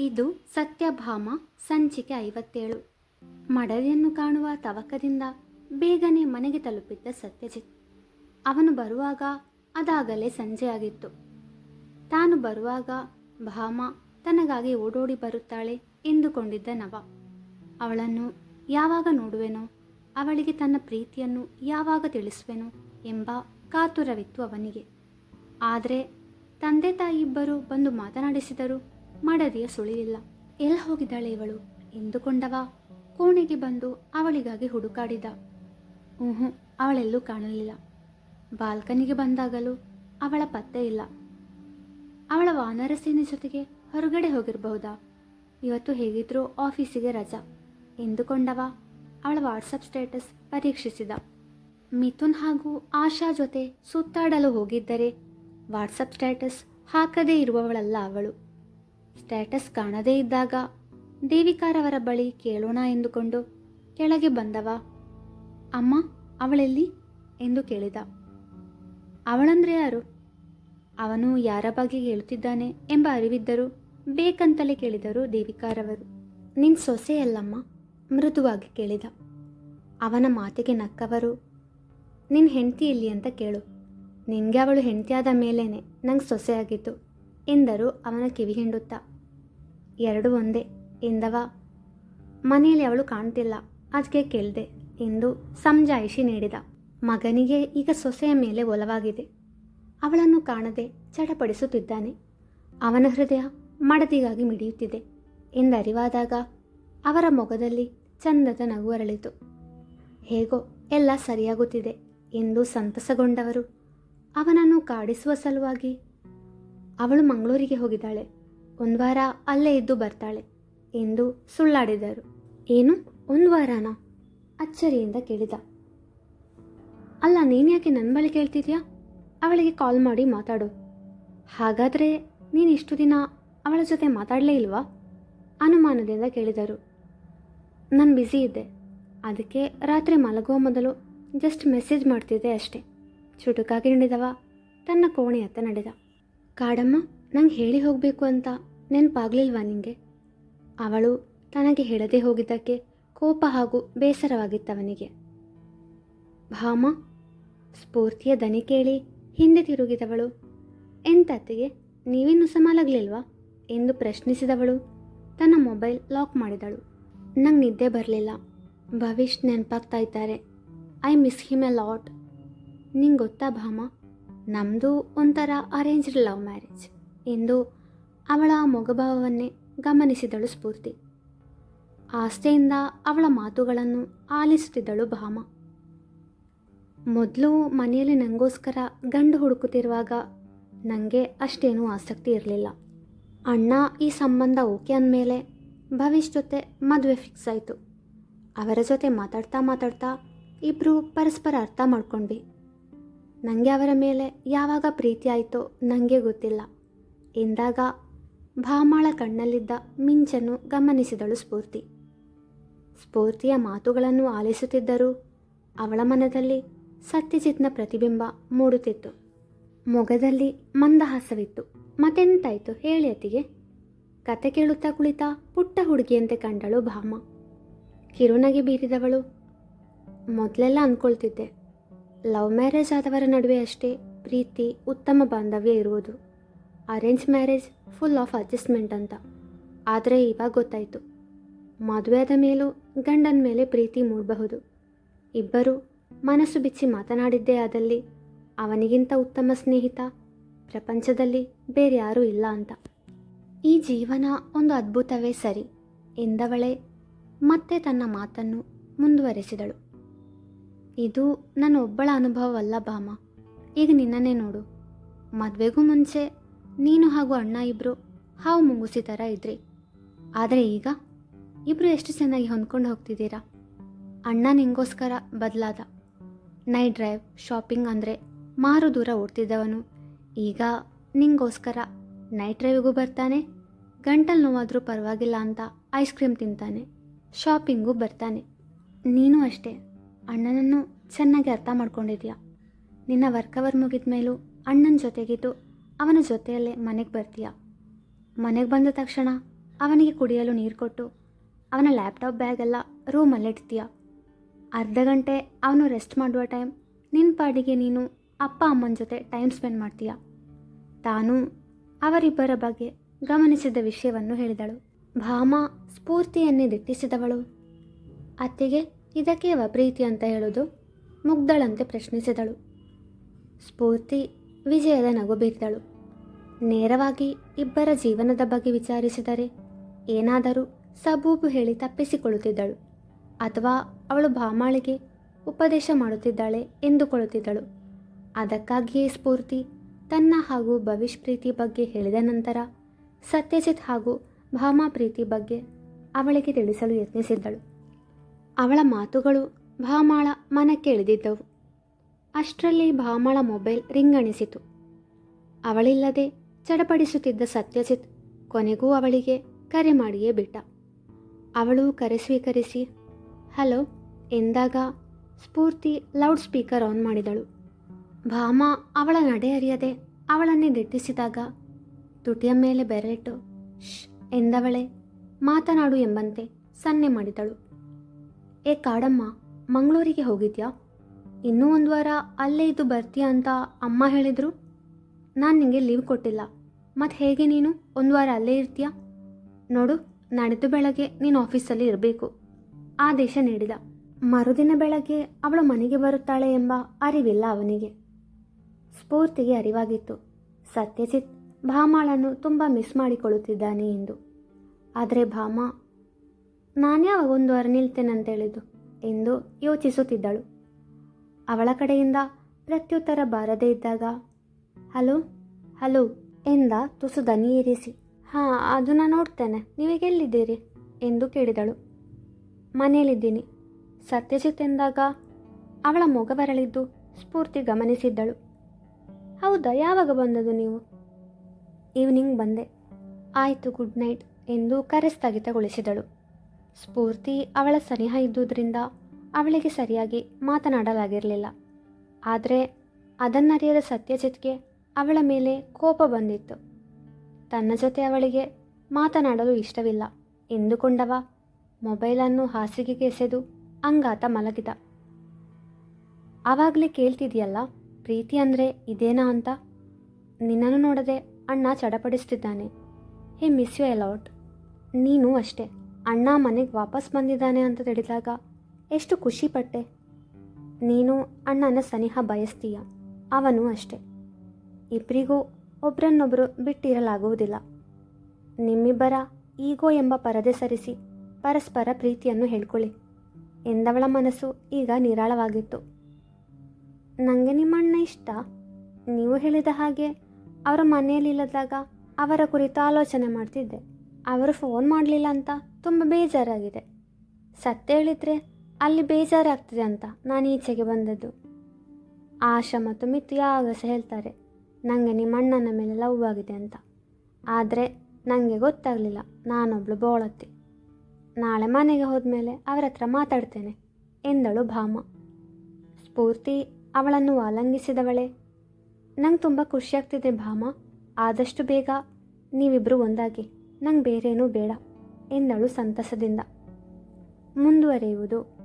ಇದು ಸತ್ಯಭಾಮ, ಸಂಚಿಕೆ ಐವತ್ತೇಳು. ಮಡದಿಯನ್ನು ಕಾಣುವ ತವಕದಿಂದ ಬೇಗನೆ ಮನೆಗೆ ತಲುಪಿದ್ದ ಸತ್ಯಜಿತ್. ಅವನು ಬರುವಾಗ ಅದಾಗಲೇ ಸಂಜೆಯಾಗಿತ್ತು ತಾನು ಬರುವಾಗ ಭಾಮ ತನಗಾಗಿ ಓಡೋಡಿ ಬರುತ್ತಾಳೆ ಎಂದುಕೊಂಡಿದ್ದ ನವ. ಅವಳನ್ನು ಯಾವಾಗ ನೋಡುವೆನೋ, ಅವಳಿಗೆ ತನ್ನ ಪ್ರೀತಿಯನ್ನು ಯಾವಾಗ ತಿಳಿಸುವೆನೋ ಎಂಬ ಕಾತುರವಿತ್ತು ಅವನಿಗೆ. ಆದರೆ ತಂದೆ ತಾಯಿ ಇಬ್ಬರು ಬಂದು ಮಾತನಾಡಿಸಿದರು. ಮಡದಿಯ ಸುಳಿಲಿಲ್ಲ ಎಲ್ಲಿ ಹೋಗಿದ್ದಾಳೆ ಇವಳು? ಎಂದುಕೊಂಡವ. ಕೋಣೆಗೆ ಬಂದು ಅವಳಿಗಾಗಿ ಹುಡುಕಾಡಿದ. ಹ್ಞೂ ಅವಳೆಲ್ಲೂ ಕಾಣಲಿಲ್ಲ. ಬಾಲ್ಕನಿಗೆ ಬಂದಾಗಲೂ ಅವಳ ಪತ್ತೆ ಇಲ್ಲ. ಅವಳ ವಾನರ ಸೇನೆ ಜೊತೆಗೆ ಹೊರಗಡೆ ಹೋಗಿರಬಹುದಾ? ಇವತ್ತು ಹೇಗಿದ್ರೂ ಆಫೀಸಿಗೆ ರಜಾ. ಎಂದುಕೊಂಡವ, ಅವಳ ವಾಟ್ಸಪ್ ಸ್ಟೇಟಸ್ ಪರೀಕ್ಷಿಸಿದ. ಮಿಥುನ್ ಹಾಗೂ ಆಶಾ ಜೊತೆ ಸುತ್ತಾಡಲು ಹೋಗಿದ್ದರೆ ವಾಟ್ಸಪ್ ಸ್ಟೇಟಸ್ ಹಾಕದೇ ಇರುವವಳಲ್ಲ ಅವಳು. ಸ್ಟೇಟಸ್ ಕಾಣದೇ ಇದ್ದಾಗ ದೇವಿಕಾರವರ ಬಳಿ ಕೇಳೋಣ ಎಂದುಕೊಂಡು ಕೆಳಗೆ ಬಂದವ. ಅಮ್ಮ, ಅವಳೆಲ್ಲಿ? ಎಂದು ಕೇಳಿದ. ಅವಳಂದ್ರೆ ಯಾರು? ಅವನು ಯಾರ ಬಗ್ಗೆ ಹೇಳುತ್ತಿದ್ದಾನೆ ಎಂಬ ಅರಿವಿದ್ದರೂ ಬೇಕಂತಲೇ ಕೇಳಿದರು ದೇವಿಕಾರವರು. ನಿನ್ ಸೊಸೆಯಲ್ಲಮ್ಮ ಮೃದುವಾಗಿ ಕೇಳಿದ. ಅವನ ಮಾತಿಗೆ ನಕ್ಕವರು. ನಿನ್ನ ಹೆಂಡತಿ ಎಲ್ಲಿ ಅಂತ ಕೇಳು. ನಿನಗೆ ಅವಳು ಹೆಂಡತಿಯಾದ ಮೇಲೇನೆ ನಂಗೆ ಸೊಸೆಯಾಗಿತ್ತು ಎಂದರು ಅವನ ಕಿವಿ ಹಿಂಡುತ್ತಾ ಎರಡು ಒಂದೇ, ಎಂದವ? ಮನೆಯಲ್ಲಿ ಅವಳು ಕಾಣ್ತಿಲ್ಲ, ಅದಕ್ಕೆ ಕೇಳಿದೆ ಎಂದು ಸಂಜಾಯಿಷಿ ನೀಡಿದ. ಮಗನಿಗೆ ಈಗ ಸೊಸೆಯ ಮೇಲೆ ಒಲವಾಗಿದೆ. ಅವಳನ್ನು ಕಾಣದೆ ಚಡಪಡಿಸುತ್ತಿದ್ದಾನೆ. ಅವನ ಹೃದಯ ಮಡದಿಗಾಗಿ ಮಿಡಿಯುತ್ತಿದೆ ಎಂದರಿವಾದಾಗ ಅವರ ಮೊಗದಲ್ಲಿ ಚಂದದ ನಗು ಅರಳಿತು. ಹೇಗೋ ಎಲ್ಲ ಸರಿಯಾಗುತ್ತಿದೆ ಎಂದು ಸಂತಸಗೊಂಡವರು ಅವನನ್ನು ಕಾಡಿಸುವ ಸಲುವಾಗಿ ಅವಳು ಮಂಗಳೂರಿಗೆ ಹೋಗಿದ್ದಾಳೆ. ಒಂದು ವಾರ ಅಲ್ಲೇ ಇದ್ದು ಬರ್ತಾಳೆ ಎಂದು ಸುಳ್ಳಾಡಿದರು. ಏನು? ಒಂದು ವಾರನಾ? ಅಚ್ಚರಿಯಿಂದ ಕೇಳಿದ. ಅಲ್ಲ ನೀನು ಯಾಕೆ ನನ್ನ ಬಳಿ ಕೇಳ್ತಿದ್ಯಾ? ಅವಳಿಗೆ ಕಾಲ್ ಮಾಡಿ ಮಾತಾಡು. ಹಾಗಾದರೆ ನೀನು ಇಷ್ಟು ದಿನ ಅವಳ ಜೊತೆ ಮಾತಾಡಲೇ ಇಲ್ವಾ? ಅನುಮಾನದಿಂದ ಕೇಳಿದರು. ನಾನು ಬ್ಯುಸಿ ಇದ್ದೆ. ಅದಕ್ಕೆ ರಾತ್ರಿ ಮಲಗುವ ಮೊದಲು ಜಸ್ಟ್ ಮೆಸೇಜ್ ಮಾಡ್ತಿದ್ದೆ ಅಷ್ಟೇ. ಚುಟುಕಾಗಿ ನಡೆದವ, ತನ್ನ ಕೋಣೆಯತ್ತ ನಡೆದ. ಕಾಡಮ್ಮ, ನಂಗೆ ಹೇಳಿ ಹೋಗಬೇಕು ಅಂತ ನೆನಪಾಗ್ಲಿಲ್ವಾ ನಿಂಗೆ? ಅವಳು ತನಗೆ ಹೇಳದೆ ಹೋಗಿದ್ದಕ್ಕೆ ಕೋಪ ಹಾಗೂ ಬೇಸರವಾಗಿತ್ತವನಿಗೆ. ಭಾಮ, ಸ್ಫೂರ್ತಿಯ ದನಿ ಕೇಳಿ ಹಿಂದೆ ತಿರುಗಿದವಳು, ಎಂತತ್ತಿಗೆ ನೀವೇನು ಸಮಾಲಾಗ್ಲಿಲ್ವಾ? ಎಂದು ಪ್ರಶ್ನಿಸಿದವಳು, ತನ್ನ ಮೊಬೈಲ್ ಲಾಕ್ ಮಾಡಿದಳು. ನಂಗೆ ನಿದ್ದೆ ಬರಲಿಲ್ಲ. ಭವಿಷ್ ನೆನಪಾಗ್ತಾ ಇದ್ದಾರೆ. I miss him a lot. ನಿಂಗೆ ಗೊತ್ತಾ ಭಾಮ ನಮ್ಮದು ಒಂಥರ ಅರೇಂಜ್ಡ್ ಲವ್ ಮ್ಯಾರೇಜ್ ಎಂದು ಅವಳ ಮೊಗಭಾವವನ್ನೇ ಗಮನಿಸಿದಳು ಸ್ಫೂರ್ತಿ. ಆಸ್ಥೆಯಿಂದ ಅವಳ ಮಾತುಗಳನ್ನು ಆಲಿಸುತ್ತಿದ್ದಳು ಭಾಮ. ಮೊದಲು ಮನೆಯಲ್ಲಿ ನನಗೋಸ್ಕರ ಗಂಡು ಹುಡುಕುತ್ತಿರುವಾಗ ನನಗೆ ಅಷ್ಟೇನೂ ಆಸಕ್ತಿ ಇರಲಿಲ್ಲ. ಅಣ್ಣ ಈ ಸಂಬಂಧ ಓಕೆ ಅಂದಮೇಲೆ ಭವಿಷ್ಯ ಜೊತೆ ಮದುವೆ ಫಿಕ್ಸ್ ಆಯಿತು. ಅವರ ಜೊತೆ ಮಾತಾಡ್ತಾ ಮಾತಾಡ್ತಾ ಇಬ್ಬರು ಪರಸ್ಪರ ಅರ್ಥ ಮಾಡ್ಕೊಂಡ್ವಿ. ನನಗೆ ಅವರ ಮೇಲೆ ಯಾವಾಗ ಪ್ರೀತಿ ಆಯಿತೋ ನನಗೆ ಗೊತ್ತಿಲ್ಲ. ಎಂದಾಗ ಭಾಮಾಳ ಕಣ್ಣಲ್ಲಿದ್ದ ಮಿಂಚನ್ನು ಗಮನಿಸಿದಳು ಸ್ಫೂರ್ತಿ. ಸ್ಫೂರ್ತಿಯ ಮಾತುಗಳನ್ನು ಆಲಿಸುತ್ತಿದ್ದರೂ ಅವಳ ಮನದಲ್ಲಿ ಸತ್ಯಜಿತ್ನ ಪ್ರತಿಬಿಂಬ ಮೂಡುತ್ತಿತ್ತು. ಮೊಗದಲ್ಲಿ ಮಂದಹಾಸವಿತ್ತು. ಮತ್ತೆಂತಾಯ್ತು ಹೇಳಿ ಅತಿಗೆ ಕತೆ ಕೇಳುತ್ತಾ ಕುಳಿತ ಪುಟ್ಟ ಹುಡುಗಿಯಂತೆ ಕಂಡಳು ಭಾಮ. ಕಿರುನಗೆ ಬೀರಿದವಳು. ಮೊದಲೆಲ್ಲ ಅಂದ್ಕೊಳ್ತಿದ್ದೆ. ಲವ್ ಮ್ಯಾರೇಜ್ ಆದವರ ನಡುವೆ ಅಷ್ಟೇ ಪ್ರೀತಿ, ಉತ್ತಮ ಬಾಂಧವ್ಯ ಇರುವುದು. Arrange marriage full of adjustment ಅಂತ. ಆದರೆ ಇವಾಗ ಗೊತ್ತಾಯಿತು. ಮದುವೆಯಾದ ಮೇಲೂ ಗಂಡನ ಮೇಲೆ ಪ್ರೀತಿ ಮೂಡಬಹುದು. ಇಬ್ಬರು ಮನಸ್ಸು ಬಿಚ್ಚಿ ಮಾತನಾಡಿದ್ದೇ ಆದಲ್ಲಿ ಅವನಿಗಿಂತ ಉತ್ತಮ ಸ್ನೇಹಿತ ಪ್ರಪಂಚದಲ್ಲಿ ಬೇರೆ ಯಾರೂ ಇಲ್ಲ ಅಂತ. ಈ ಜೀವನ ಒಂದು ಅದ್ಭುತವೇ ಸರಿ ಎಂದವಳೆ ಮತ್ತೆ ತನ್ನ ಮಾತನ್ನು ಮುಂದುವರೆಸಿದಳು. ಇದು ನನ್ನ ಒಬ್ಬಳ ಅನುಭವವಲ್ಲ ಭಾಮ. ಈಗ ನಿನ್ನನ್ನೇ ನೋಡು. ಮದುವೆಗೂ ಮುಂಚೆ ನೀನು ಹಾಗೂ ಅಣ್ಣ ಇಬ್ಬರು ಹಾವು ಮುಂಗುಸಿ ಥರ ಇದ್ರಿ. ಆದರೆ ಈಗ ಇಬ್ಬರು ಎಷ್ಟು ಚೆನ್ನಾಗಿ ಹೊಂದ್ಕೊಂಡು ಹೋಗ್ತಿದ್ದೀರಾ? ಅಣ್ಣ ನಿಂಗೋಸ್ಕರ ಬದಲಾದ. ನೈಟ್ ಡ್ರೈವ್, ಶಾಪಿಂಗ್ ಅಂದರೆ ಮಾರು ದೂರ ಓಡ್ತಿದ್ದವನು. ಈಗ ನಿಂಗೋಸ್ಕರ ನೈಟ್ ಡ್ರೈವಿಗೂ ಬರ್ತಾನೆ, ಗಂಟಲು ನೋವಾದರೂ ಪರವಾಗಿಲ್ಲ ಅಂತ ಐಸ್ ಕ್ರೀಮ್ ತಿಂತಾನೆ, ಶಾಪಿಂಗೂ ಬರ್ತಾನೆ. ನೀನು ಅಷ್ಟೇ. ಅಣ್ಣನನ್ನು ಚೆನ್ನಾಗಿ ಅರ್ಥ ಮಾಡ್ಕೊಂಡಿದ್ಯಾ? ನಿನ್ನ ವರ್ಕ್ ಅವರ್ ಮುಗಿದ ಮೇಲೂ ಅಣ್ಣನ ಜೊತೆಗಿದ್ದು ಅವನ ಜೊತೆಯಲ್ಲೇ ಮನೆಗೆ ಬರ್ತೀಯ? ಮನೆಗೆ ಬಂದ ತಕ್ಷಣ ಅವನಿಗೆ ಕುಡಿಯಲು ನೀರು ಕೊಟ್ಟು ಅವನ ಲ್ಯಾಪ್ಟಾಪ್ ಬ್ಯಾಗೆಲ್ಲ ರೂಮಲ್ಲಿಡ್ತೀಯ ಅರ್ಧ ಗಂಟೆ ಅವನು ರೆಸ್ಟ್ ಮಾಡುವ ಟೈಮ್ ನಿನ್ನ ಪಾಡಿಗೆ ನೀನು ಅಪ್ಪ ಅಮ್ಮನ ಜೊತೆ ಟೈಮ್ ಸ್ಪೆಂಡ್ ಮಾಡ್ತೀಯ? ತಾನು ಅವರಿಬ್ಬರ ಬಗ್ಗೆ ಗಮನಿಸಿದ ವಿಷಯವನ್ನು ಹೇಳಿದಳು. ಭಾಮ ಸ್ಫೂರ್ತಿಯನ್ನೇ ದಿಟ್ಟಿಸಿದವಳು. ಅತ್ತೆಗೆ ಇದಕ್ಕೇವ ಪ್ರೀತಿ ಅಂತ ಹೇಳೋದು ಮುಗ್ಧಳಂತೆ ಪ್ರಶ್ನಿಸಿದಳು. ಸ್ಫೂರ್ತಿ ವಿಜಯದ ನಗು ಬೀರಿದಳು ನೇರವಾಗಿ ಇಬ್ಬರ ಜೀವನದ ಬಗ್ಗೆ ವಿಚಾರಿಸಿದರೆ ಏನಾದರೂ ಸಬೂಬು ಹೇಳಿ ತಪ್ಪಿಸಿಕೊಳ್ಳುತ್ತಿದ್ದಳು ಅಥವಾ ಅವಳು ಭಾಮಾಳಿಗೆ ಉಪದೇಶ ಮಾಡುತ್ತಿದ್ದಾಳೆ ಎಂದುಕೊಳ್ಳುತ್ತಿದ್ದಳು. ಅದಕ್ಕಾಗಿಯೇ ಸ್ಫೂರ್ತಿ ತನ್ನ ಹಾಗೂ ಭವಿಷ್ ಪ್ರೀತಿ ಬಗ್ಗೆ ಹೇಳಿದ ನಂತರ ಸತ್ಯಜಿತ್ ಹಾಗೂ ಭಾಮಾ ಪ್ರೀತಿ ಬಗ್ಗೆ ಅವಳಿಗೆ ತಿಳಿಸಲು ಯತ್ನಿಸಿದ್ದಳು. ಅವಳ ಮಾತುಗಳು ಭಾಮಾಳ ಮನಕ್ಕೆ ಇಳಿದಿದ್ದವು ಅಷ್ಟರಲ್ಲಿ ಭಾಮಾಳ ಮೊಬೈಲ್ ರಿಂಗಣಿಸಿತು ಅವಳಿಲ್ಲದೆ ಚಡಪಡಿಸುತ್ತಿದ್ದ ಸತ್ಯಜಿತ್ ಕೊನೆಗೂ ಅವಳಿಗೆ ಕರೆ ಮಾಡಿಯೇ ಬಿಟ್ಟ. ಅವಳು ಕರೆ ಸ್ವೀಕರಿಸಿ, ಹಲೋ, ಎಂದಾಗ ಸ್ಫೂರ್ತಿ ಲೌಡ್ ಸ್ಪೀಕರ್ ಆನ್ ಮಾಡಿದಳು. ಭಾಮ ಅವಳ ನಡೆ ಅರಿಯದೆ ಅವಳನ್ನೇ ದಿಟ್ಟಿಸಿದಾಗ ತುಟಿಯ ಮೇಲೆ ಬೆರೆಟ್ಟು ಶ್ ಎಂದವಳೆ ಮಾತನಾಡು ಎಂಬಂತೆ ಸನ್ನೆ ಮಾಡಿದಳು. ಏ ಕಾಡಮ್ಮ, ಮಂಗಳೂರಿಗೆ ಹೋಗಿದ್ಯಾ? ಇನ್ನೂ ಒಂದು ವಾರ ಅಲ್ಲೇ ಇದ್ದು ಬರ್ತೀಯ ಅಂತ ಅಮ್ಮ ಹೇಳಿದರು. ನಾನು ನಿಮಗೆ ಲೀವ್ ಕೊಟ್ಟಿಲ್ಲ. ಮತ್ತು ಹೇಗೆ ನೀನು? ಒಂದು ವಾರ ಅಲ್ಲೇ ಇರ್ತೀಯ? ನೋಡು, ನಾಡಿದ್ದು ಬೆಳಗ್ಗೆ ನೀನು ಆಫೀಸಲ್ಲಿ ಇರಬೇಕು. ಆದೇಶ ನೀಡಿದ. ಮರುದಿನ ಬೆಳಗ್ಗೆ ಅವಳು ಮನೆಗೆ ಬರುತ್ತಾಳೆ ಎಂಬ ಅರಿವಿಲ್ಲ ಅವನಿಗೆ. ಸ್ಫೂರ್ತಿಗೆ ಅರಿವಾಗಿತ್ತು. ಸತ್ಯಜಿತ್ ಭಾಮಾಳನ್ನು ತುಂಬ ಮಿಸ್ ಮಾಡಿಕೊಳ್ಳುತ್ತಿದ್ದಾನೆ ಎಂದು. ಆದರೆ ಭಾಮ ನಾನ್ಯಾವ ಒಂದು ವಾರ ನಿಲ್ತೇನಂತೇಳಿದ್ದು ಎಂದು ಯೋಚಿಸುತ್ತಿದ್ದಳು. ಅವಳ ಕಡೆಯಿಂದ ಪ್ರತ್ಯುತ್ತರ ಬಾರದೇ ಇದ್ದಾಗ, ಹಲೋ ಹಲೋ, ಎಂದ ತುಸು ದನಿ ಏರಿಸಿ. ಹಾಂ, ಅದು ನಾನು ನೋಡ್ತೇನೆ. ನೀವೀಗೆಲ್ಲಿದ್ದೀರಿ ಎಂದು ಕೇಳಿದಳು. ಮನೆಯಲ್ಲಿದ್ದೀನಿ, ಸತ್ಯಜಿತ್ ಎಂದಾಗ ಅವಳ ಮೊಗ ಬರಲಿದ್ದು ಸ್ಫೂರ್ತಿ ಗಮನಿಸಿದ್ದಳು. ಹೌದಾ, ಯಾವಾಗ ಬಂದದು ನೀವು? ಈವ್ನಿಂಗ್ ಬಂದೆ. ಆಯಿತು, ಗುಡ್ ನೈಟ್, ಎಂದು ಕರೆ ಸ್ಥಗಿತಗೊಳಿಸಿದಳು ಸ್ಫೂರ್ತಿ ಅವಳ ಸನಿಹ ಇದ್ದುದರಿಂದ ಅವಳಿಗೆ ಸರಿಯಾಗಿ ಮಾತನಾಡಲಾಗಿರಲಿಲ್ಲ. ಆದರೆ ಅದನ್ನರಿಯದ ಸತ್ಯಜಿತ್ಗೆ ಅವಳ ಮೇಲೆ ಕೋಪ ಬಂದಿತ್ತು. ತನ್ನ ಜೊತೆ ಅವಳಿಗೆ ಮಾತನಾಡಲು ಇಷ್ಟವಿಲ್ಲ. ಎಂದುಕೊಂಡವ ಮೊಬೈಲನ್ನು ಹಾಸಿಗೆಗೆ ಎಸೆದು ಅಂಗಾತ ಮಲಗಿದ. ಆವಾಗಲೇ ಕೇಳ್ತಿದೆಯಲ್ಲ, ಪ್ರೀತಿ ಅಂದರೆ ಇದೇನಾ ಅಂತ? ನಿನ್ನನ್ನು ನೋಡದೆ ಅಣ್ಣ ಚಡಪಡಿಸ್ತಿದ್ದಾನೆ. ಹೇ, ಮಿಸ್ ಯು ಅಲೌಟ್ ನೀನು ಅಷ್ಟೇ. ಅಣ್ಣ ಮನೆಗೆ ವಾಪಸ್ ಬಂದಿದ್ದಾನೆ ಅಂತ ತಿಳಿದಾಗ ಎಷ್ಟು ಖುಷಿಪಟ್ಟೆ. ನೀನು ಅಣ್ಣನ ಸನಿಹ ಬಯಸ್ತೀಯ, ಅವನು ಅಷ್ಟೆ. ಇಬ್ಬರಿಗೂ ಒಬ್ರನ್ನೊಬ್ಬರು ಬಿಟ್ಟಿರಲಾಗುವುದಿಲ್ಲ. ನಿಮ್ಮಿಬ್ಬರ ಈಗೋ ಎಂಬ ಪರದೆ ಸರಿಸಿ ಪರಸ್ಪರ ಪ್ರೀತಿಯನ್ನು ಹೇಳ್ಕೊಳ್ಳಿ. ಎಂದವಳ ಮನಸ್ಸು ಈಗ ನಿರಾಳವಾಗಿತ್ತು. ನನಗೆ ನಿಮ್ಮಣ್ಣ ಇಷ್ಟ. ನೀವು ಹೇಳಿದ ಹಾಗೆ ಅವರ ಮನೆಯಲ್ಲಿಲ್ಲದಾಗ ಅವರ ಕುರಿತು ಆಲೋಚನೆ ಮಾಡ್ತಿದ್ದೆ. ಅವರು ಫೋನ್ ಮಾಡಲಿಲ್ಲ ಅಂತ ತುಂಬ ಬೇಜಾರಾಗಿದೆ. ಸತ್ಯ ಹೇಳಿದರೆ ಅಲ್ಲಿ ಬೇಜಾರಾಗ್ತದೆ ಅಂತ ನಾನು ಈಚೆಗೆ ಬಂದದ್ದು. ಆಶಾ ಮತ್ತು ಮಿತ್ ಯಾವಾಗ ಸಹ ಹೇಳ್ತಾರೆ ನನಗೆ ನಿಮ್ಮ ಅಣ್ಣನ ಮೇಲೆ ಲವ್ ಆಗಿದೆ ಅಂತ. ಆದರೆ ನನಗೆ ಗೊತ್ತಾಗಲಿಲ್ಲ, ನಾನೊಬ್ಳು ಬೋಳತ್ತಿ. ನಾಳೆ ಮನೆಗೆ ಹೋದ್ಮೇಲೆ ಅವರ ಹತ್ರ ಮಾತಾಡ್ತೇನೆ, ಎಂದಳು ಭಾಮ. ಸ್ಫೂರ್ತಿ ಅವಳನ್ನು ಆಲಂಗಿಸಿದವಳೆ. ನಂಗೆ ತುಂಬ ಖುಷಿಯಾಗ್ತಿದೆ ಭಾಮ, ಆದಷ್ಟು ಬೇಗ ನೀವಿಬ್ಬರು ಒಂದಾಗಿ. ನಂಗೆ ಬೇರೇನೂ ಬೇಡ ಎನ್ನಳು ಸಂತಸದಿಂದ. ಮುಂದುವರಿಯುವುದು